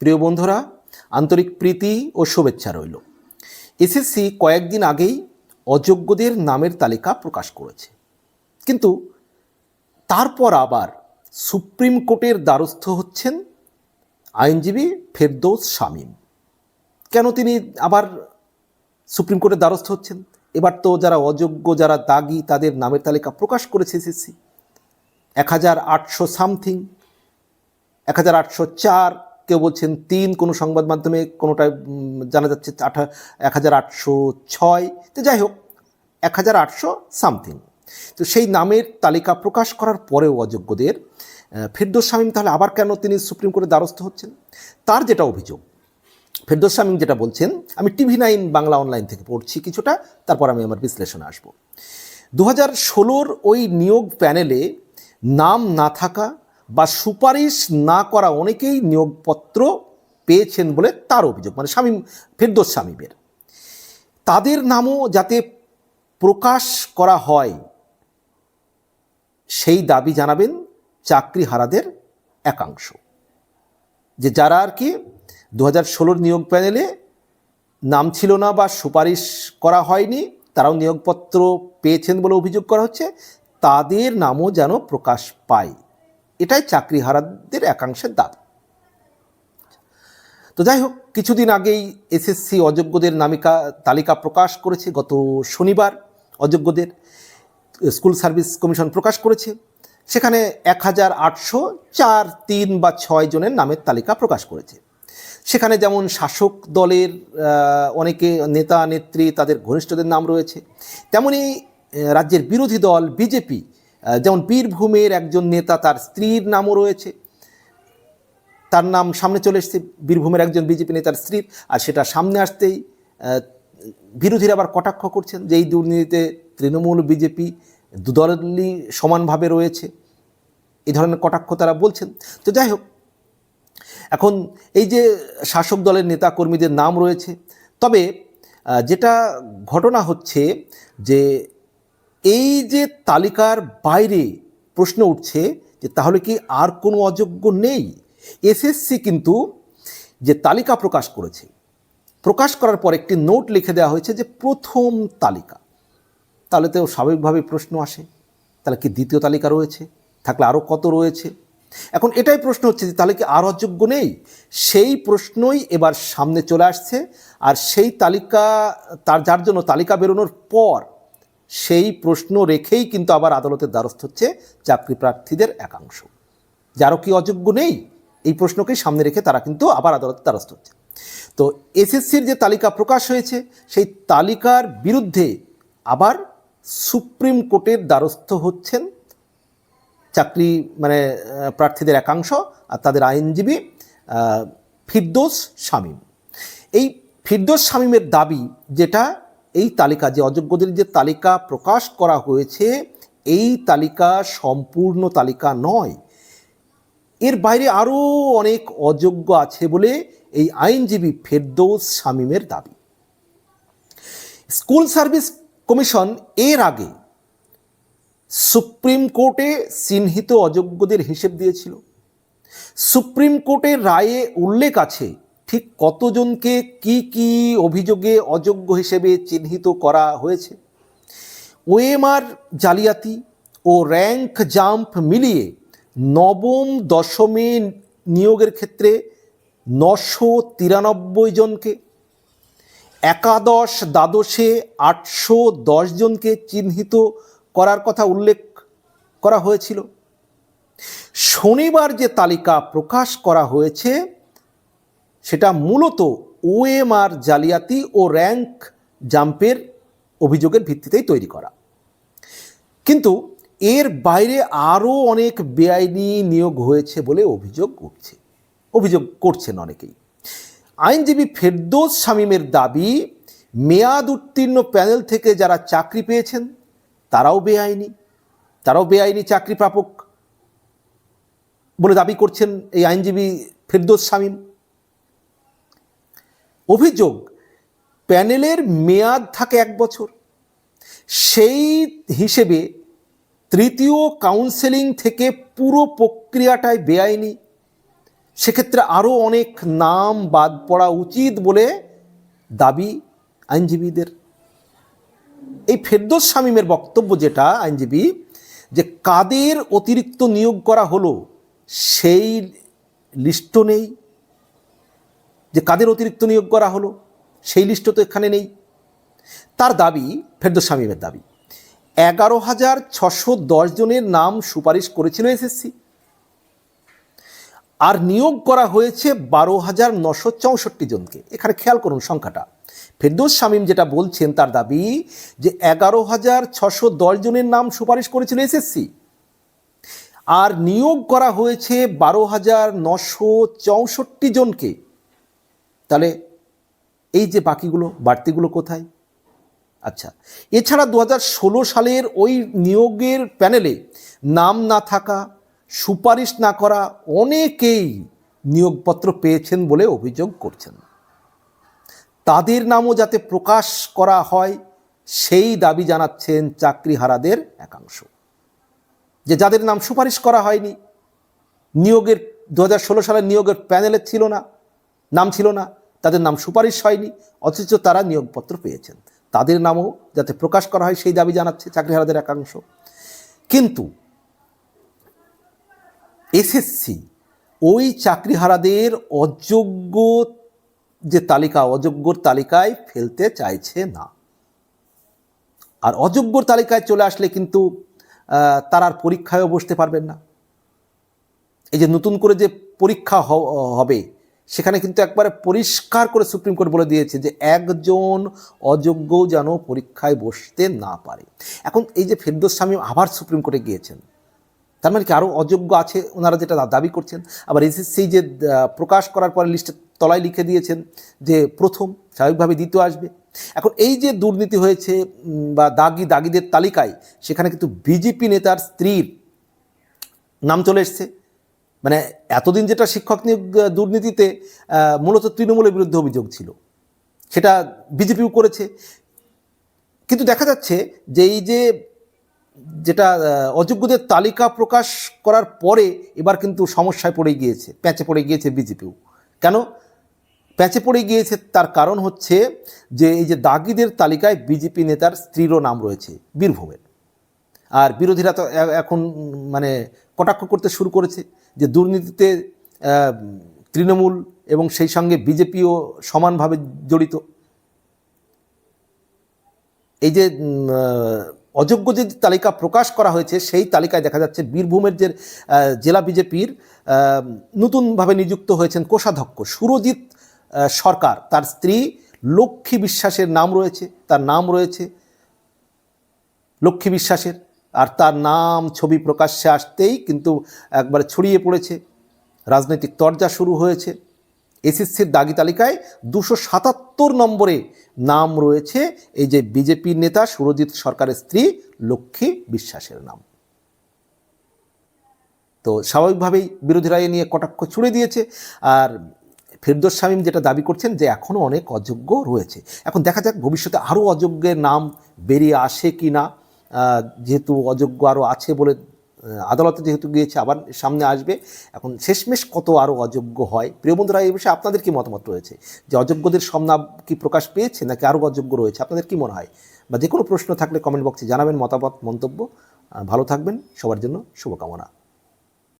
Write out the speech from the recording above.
প্রিয় বন্ধুরা, আন্তরিক প্রীতি ও শুভেচ্ছা রইল। এসএসসি কয়েকদিন আগেই অযোগ্যদের নামের তালিকা প্রকাশ করেছে। কিন্তু তারপর আবার সুপ্রিম কোর্টের দ্বারস্থ হচ্ছেন আইনজীবী ফেরদৌস শামীম। কেন তিনি আবার সুপ্রিম কোর্টের দ্বারস্থ হচ্ছেন? এবার তো যারা অযোগ্য, যারা দাগি, তাদের নামের তালিকা প্রকাশ করেছে এসএসসি। এক হাজার আটশো সামথিং, এক হাজার আটশো চার কেউ বলছেন তিন, কোনো সংবাদ মাধ্যমে কোনোটায় জানা যাচ্ছে আঠা এক হাজার আটশো ছয়। তো যাই হোক এক হাজার আটশো সামথিং। তো সেই নামের তালিকা প্রকাশ করার পরেও অযোগ্যদের ফেরদৌস শামীম তাহলে আবার কেন তিনি সুপ্রিম কোর্টের দ্বারস্থ হচ্ছেন? তার যেটা অভিযোগ, ফেরদৌস শামীম যেটা বলছেন, আমি টিভি নাইন বাংলা অনলাইন থেকে পড়ছি কিছুটা, তারপর আমি আমার বিশ্লেষণে আসব। দু হাজার ষোলোর ওই নিয়োগ প্যানেলে নাম না থাকা বা সুপারিশ না করা অনেকেই নিয়োগপত্র পেয়েছেন বলে তার অভিযোগ মানে শামীম ফেরদৌস শামীমের তাদের নামও যাতে প্রকাশ করা হয়, সেই দাবি জানাবেন চাকরিহারাদের একাংশ। যে যারা আর কি দু হাজার ষোলোর নিয়োগ প্যানেলে নাম ছিল না বা সুপারিশ করা হয়নি, তারাও নিয়োগপত্র পেয়েছেন বলে অভিযোগ করা হচ্ছে, তাদের নামও যেন প্রকাশ পায়। এটাই চাকরিহারাদের একাংশের দাবি। তো যাই হোক, কিছুদিন আগেই এসএসসি অযোগ্যদের নামিকা তালিকা প্রকাশ করেছে, গত শনিবার অযোগ্যদের স্কুল সার্ভিস কমিশন প্রকাশ করেছে। সেখানে এক হাজার আটশো চার, তিন বা ছয় জনের নামের তালিকা প্রকাশ করেছে। সেখানে যেমন শাসক দলের অনেকে নেতা, নেত্রী, তাদের ঘনিষ্ঠদের নাম রয়েছে। তেমনি রাজ্যের বিরোধী দল, বিজেপি যেমন বীরভূমের একজন নেতা, তার স্ত্রীর নামও রয়েছে। তার নাম সামনে চলে এসেছে, বীরভূমের একজন বিজেপি নেতার স্ত্রীর, আর সেটা সামনে আসতেই বিরোধীরা আবার কটাক্ষ করছেন যে এই দুর্নীতিতে তৃণমূল, বিজেপি দুদলই সমানভাবে রয়েছে। এই ধরনের কটাক্ষ তারা বলছেন। তো যাই হোক, এখন এই যে শাসক দলের নেতা কর্মীদের নাম রয়েছে, তবে যেটা ঘটনা হচ্ছে যে এই যে তালিকার বাইরে প্রশ্ন উঠছে যে তাহলে কি আর কোনো অযোগ্য নেই? এসএসসি কিন্তু যে তালিকা প্রকাশ করেছে, প্রকাশ করার পর একটি নোট লিখে দেওয়া হয়েছে যে প্রথম তালিকা। তাহলে তো স্বাভাবিকভাবে প্রশ্ন আসে, তাহলে কি দ্বিতীয় তালিকা রয়েছে, থাকলে আরও কত রয়েছে? এখন এটাই প্রশ্ন হচ্ছে যে তাহলে কি আর অযোগ্য নেই? সেই প্রশ্নই এবার সামনে চলে আসছে, আর সেই তালিকা, তার, যার জন্য তালিকা বেরোনোর পর সেই প্রশ্ন রেখেই কিন্তু আবার আদালতের দ্বারস্থ হচ্ছে চাকরি প্রার্থীদের একাংশ। যারও কি অযোগ্য নেই? এই প্রশ্নকেই সামনে রেখে তারা কিন্তু আবার আদালতের দ্বারস্থ হচ্ছে। তো এসএসসির যে তালিকা প্রকাশ হয়েছে, সেই তালিকার বিরুদ্ধে আবার সুপ্রিম কোর্টের দ্বারস্থ হচ্ছেন চাকরি মানে প্রার্থীদের একাংশ আর তাদের আইনজীবী ফিরদোস শামীম। এই ফিরদোস শামীমের দাবি যেটা এই তালিকা, যে অযোগ্যদের যে তালিকা প্রকাশ করা হয়েছে, এই তালিকা সম্পূর্ণ তালিকা নয়। এর বাইরে আরও অনেক অযোগ্য আছে বলে এই আইনজীবী ফেরদৌস শামীমের দাবি। স্কুল সার্ভিস কমিশন এর আগে সুপ্রিম কোর্টে চিহ্নিত অযোগ্যদের হিসেব দিয়েছিল। সুপ্রিম কোর্টের রায়ে উল্লেখ আছে ঠিক কতজনকে কি কি অভিযোগে অযোগ্য হিসেবে চিহ্নিত করা হয়েছে? ওএমআর জালিয়াতি ও র্যাঙ্ক জাম্প মিলিয়ে নবম দশমে নিয়োগের ক্ষেত্রে নশো তিরানব্বই জনকে, একাদশ দ্বাদশে আটশো দশ জনকে চিহ্নিত করার কথা উল্লেখ করা হয়েছিল। শনিবার যে তালিকা প্রকাশ করা হয়েছে সেটা মূলত ওএমআর জালিয়াতি ও র্যাঙ্ক জাম্পের অভিযোগের ভিত্তিতেই তৈরি করা। কিন্তু এর বাইরে আরও অনেক বেআইনি নিয়োগ হয়েছে বলে অভিযোগ উঠছে, অভিযোগ করছেন অনেকেই। আইনজীবী ফেরদোস শামীমের দাবি, মেয়াদ উত্তীর্ণ প্যানেল থেকে যারা চাকরি পেয়েছেন, তারাও বেআইনি তারাও বেআইনি চাকরি প্রাপক বলে দাবি করছেন এই আইনজীবী ফেরদোস শামীম। অভিযোগ, প্যানেলের মেয়াদ থাকে এক বছর। সেই হিসেবে তৃতীয় কাউন্সেলিং থেকে পুরো প্রক্রিয়াটাই বেআইনি। সেক্ষেত্রে আরও অনেক নাম বাদ পড়া উচিত বলে দাবি আইনজীবীদের। এই ফেরদোস শামীমের বক্তব্য যেটা আইনজীবী, যে কাদের অতিরিক্ত নিয়োগ করা হলো, সেই লিস্টও নেই। যে কাদের অতিরিক্ত নিয়োগ করা হলো, সেই লিস্টও তো এখানে নেই। তার দাবি, ফেরদোস শামীমের দাবি, এগারো হাজার ছশো দশ জনের নাম সুপারিশ করেছিল এসএসসি। আর নিয়োগ করা হয়েছে বারো হাজার নশো চৌষট্টি জনকে। এখানে খেয়াল করুন সংখ্যাটা। ফেরদৌস শামীম যেটা বলছেন, তার দাবি যে এগারো হাজার ছশো দশ জনের নাম সুপারিশ করেছিল এসএসসি। আর নিয়োগ করা হয়েছে বারো হাজার নশো চৌষট্টি জনকে। তাহলে এই যে বাকিগুলো, বাড়তিগুলো কোথায়? আচ্ছা এছাড়া দু সালের ওই নিয়োগের প্যানেলে নাম না থাকা, সুপারিশ না করা অনেকেই নিয়োগপত্র পেয়েছেন বলে অভিযোগ করছেন। তাদের নামও যাতে প্রকাশ করা হয়, সেই দাবি জানাচ্ছেন চাকরিহারাদের একাংশ। যে যাদের নাম সুপারিশ করা হয়নি, নিয়োগের দু হাজার ষোলো সালের নিয়োগের প্যানেলে ছিল না, নাম ছিল না। তাদের নাম সুপারিশ হয়নি, অথচ তারা নিয়োগপত্র পেয়েছেন। তাদের নামও যাতে প্রকাশ করা হয় সেই দাবি জানাচ্ছে চাকরিহারাদের একাংশ। কিন্তু এসএসসি ওই চাকরিহারাদের অযোগ্য যে তালিকা, অযোগ্যর তালিকায় ফেলতে চাইছে না। আর অযোগ্যর তালিকায় চলে আসলে কিন্তু তারা আর পরীক্ষায়ও বসতে পারবেন না। এই যে নতুন করে যে পরীক্ষা হবে সেখানে কিন্তু একবারে পরিষ্কার করে সুপ্রিম কোর্ট বলে দিয়েছে যে একজন অযোগ্য যেন পরীক্ষায় বসতে না পারে। এখন এই যে ফেরদোস স্বামী আবার সুপ্রিম কোর্টে গিয়েছেন, তার মানে কি আরও অযোগ্য আছে ওনারা যেটা দাবি করছেন? আবার এসএসসি যে প্রকাশ করার পরে লিস্টে তলায় লিখে দিয়েছেন যে প্রথম, স্বাভাবিকভাবে দ্বিতীয় আসবে। এখন এই যে দুর্নীতি হয়েছে বা দাগি দাগিদের তালিকায়, সেখানে কিন্তু বিজেপি নেতার স্ত্রীর নাম চলে এসছে। মানে এতদিন যেটা শিক্ষক নিয়োগ দুর্নীতিতে মূলত তৃণমূলের বিরুদ্ধে অভিযোগ ছিল। সেটা বিজেপিও করেছে। কিন্তু দেখা যাচ্ছে যে এই যে যেটা অযোগ্যদের তালিকা প্রকাশ করার পরে এবার কিন্তু সমস্যায় পড়ে গিয়েছে, প্যাঁচে পড়ে গিয়েছে বিজেপিও। কেন? প্যাঁচে পড়ে গিয়েছে তার কারণ হচ্ছে যে এই যে দাগিদের তালিকায় বিজেপি নেতার স্ত্রীরও নাম রয়েছে, বীরভূমের। আর বিরোধীরা তো এখন মানে কটাক্ষ করতে শুরু করেছে যে দুর্নীতিতে তৃণমূল এবং সেই সঙ্গে বিজেপিও সমানভাবে জড়িত। এই যে অযোগ্য যে তালিকা প্রকাশ করা হয়েছে, সেই তালিকায় দেখা যাচ্ছে বীরভূমের যে জেলা বিজেপির নতুনভাবে নিযুক্ত হয়েছেন কোষাধ্যক্ষ সুরজিৎ সরকার। তার স্ত্রী লক্ষ্মী বিশ্বাসের নাম রয়েছে, তার নাম রয়েছে লক্ষ্মী বিশ্বাসের। আর তার নাম, ছবি প্রকাশ্যে আসতেই কিন্তু একবার ছড়িয়ে পড়েছে। রাজনৈতিক তরজা শুরু হয়েছে। এসএসসির দাগি তালিকায় দুশো সাতাত্তর নম্বরে নাম রয়েছে এই যে বিজেপির নেতা সুরজিৎ সরকারের স্ত্রী লক্ষ্মী বিশ্বাসের নাম। তো স্বাভাবিকভাবেই বিরোধীরা এ নিয়ে কটাক্ষ ছুড়ে দিয়েছে। আর ফেরদোস শামীম যেটা দাবি করছেন যে এখনও অনেক অযোগ্য রয়েছে। এখন দেখা যাক ভবিষ্যতে আরও অযোগ্যের নাম বেরিয়ে আসে কি না যেহেতু অযোগ্য আরও আছে বলে আদালতে যেহেতু গিয়েছে, আবার সামনে আসবে। এখন শেষমেশ কত আরও অযোগ্য হয়? প্রিয় বন্ধুরা, এই বিষয়ে আপনাদের কি মতামত রয়েছে? যে অযোগ্যদের সব কি প্রকাশ পেয়েছে, নাকি আরও অযোগ্য রয়েছে? আপনাদের কি মনে হয়? বা যে কোনো প্রশ্ন থাকলে কমেন্ট বক্সে জানাবেন মতামত, মন্তব্য। ভালো থাকবেন। সবার জন্য শুভকামনা।